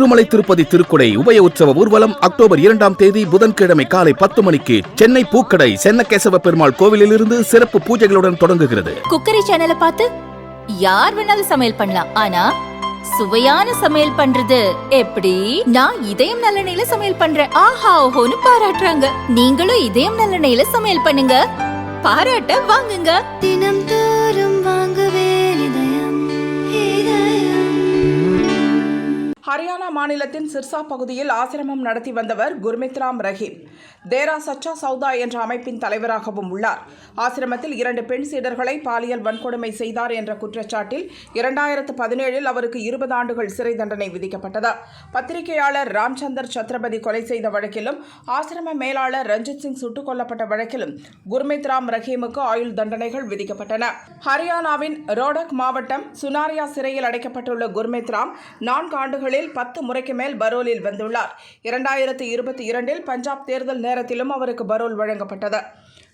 திருமலை திருப்பதி திருக்குடை உபய உற்சவ ஊர்வலம் அக்டோபர் இரண்டாம் தேதி புதன்கிழமை காலை பத்து மணிக்கு சென்னை பூக்கடை சென்னகேசவ பெருமாள் கோவிலிலிருந்து சிறப்பு பூஜைகளுடன் தொடங்குகிறது. குக்கரி சேனலை பார்த்து யார் வேணாலும் சமையல் பண்ணலாம். ஆனா சுவையான சமையல் பண்றது எப்படி? நான் இதயம் நல்லெண்ணெயில சமையல் பண்றேன். ஆஹா ஓஹோன்னு பாராட்டுறாங்க. நீங்களும் இதயம் நல்லெண்ணெயில சமையல் பண்ணுங்க. பாராட்ட வாங்குங்க. தினம் ஹரியானா மாநிலத்தின் சிர்சா பகுதியில் ஆசிரமம் நடத்தி வந்தவர் குர்மித்ராம் ரஹீம். தேரா சச்சா சௌதா என்ற அமைப்பின் தலைவராகவும் உள்ளார். ஆசிரமத்தில் இரண்டு பெண் சீடர்களை பாலியல் வன்கொடுமை செய்தார் என்ற குற்றச்சாட்டில் இரண்டாயிரத்து பதினேழில் அவருக்கு இருபது ஆண்டுகள் சிறை தண்டனை விதிக்கப்பட்டது. பத்திரிகையாளர் ராம்சந்தர் சத்ரபதி கொலை செய்த வழக்கிலும் ஆசிரம மேலாளர் ரஞ்சித் சிங் சுட்டுக் கொல்லப்பட்ட வழக்கிலும் குர்மித்ராம் ரஹீமுக்கு ஆயுள் தண்டனைகள் விதிக்கப்பட்டன. ஹரியானாவின் ரோடக் மாவட்டம் சுனாரியா சிறையில் அடைக்கப்பட்டுள்ள குர்மித்ராம் நான்கு ஆண்டுகளில் பத்து முறைக்கு மேல் பரோலில் வந்துள்ளார். இரண்டாயிரத்தி இருபத்தி இரண்டில் பஞ்சாப் தேர்தல் நேரத்திலும் அவருக்கு பரோல் வழங்கப்பட்டது.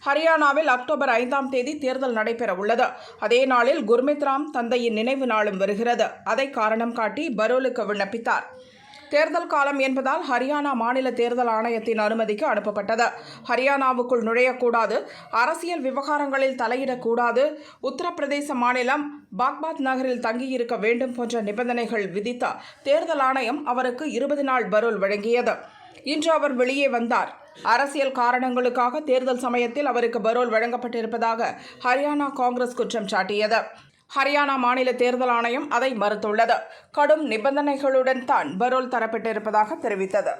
ஹரியானாவில் அக்டோபர் ஐந்தாம் தேதி தேர்தல் நடைபெற உள்ளது அதே நாளில் குர்மித்ராம் தந்தையின் நினைவு நாளும் வருகிறது. அதை காரணம் காட்டி பரோலுக்கு விண்ணப்பித்தார். தேர்தல் காலம் என்பதால் ஹரியானா மாநில தேர்தல் ஆணையத்தின் அனுமதிக்கு அனுப்பப்பட்டது. ஹரியானாவுக்குள் நுழையக்கூடாது. அரசியல் விவகாரங்களில் தலையிடக்கூடாது. உத்தரப்பிரதேச மாநிலம் பாக்பாத் நகரில் தங்கியிருக்க வேண்டும் போன்ற நிபந்தனைகள் விதித்த தேர்தல் ஆணையம் அவருக்கு இருபது நாள் பரோல் வழங்கியது. இன்று அவர் வெளியே வந்தார். அரசியல் காரணங்களுக்காக தேர்தல் சமயத்தில் அவருக்கு பரோல் வழங்கப்பட்டிருப்பதாக ஹரியானா காங்கிரஸ் குற்றம் சாட்டியது. ஹரியானா மாநில தேர்தல் ஆணையம் அதை மறுத்துள்ளது. கடும் நிபந்தனைகளுடன் தான் பரோல் தரப்பட்டிருப்பதாக தெரிவித்தது.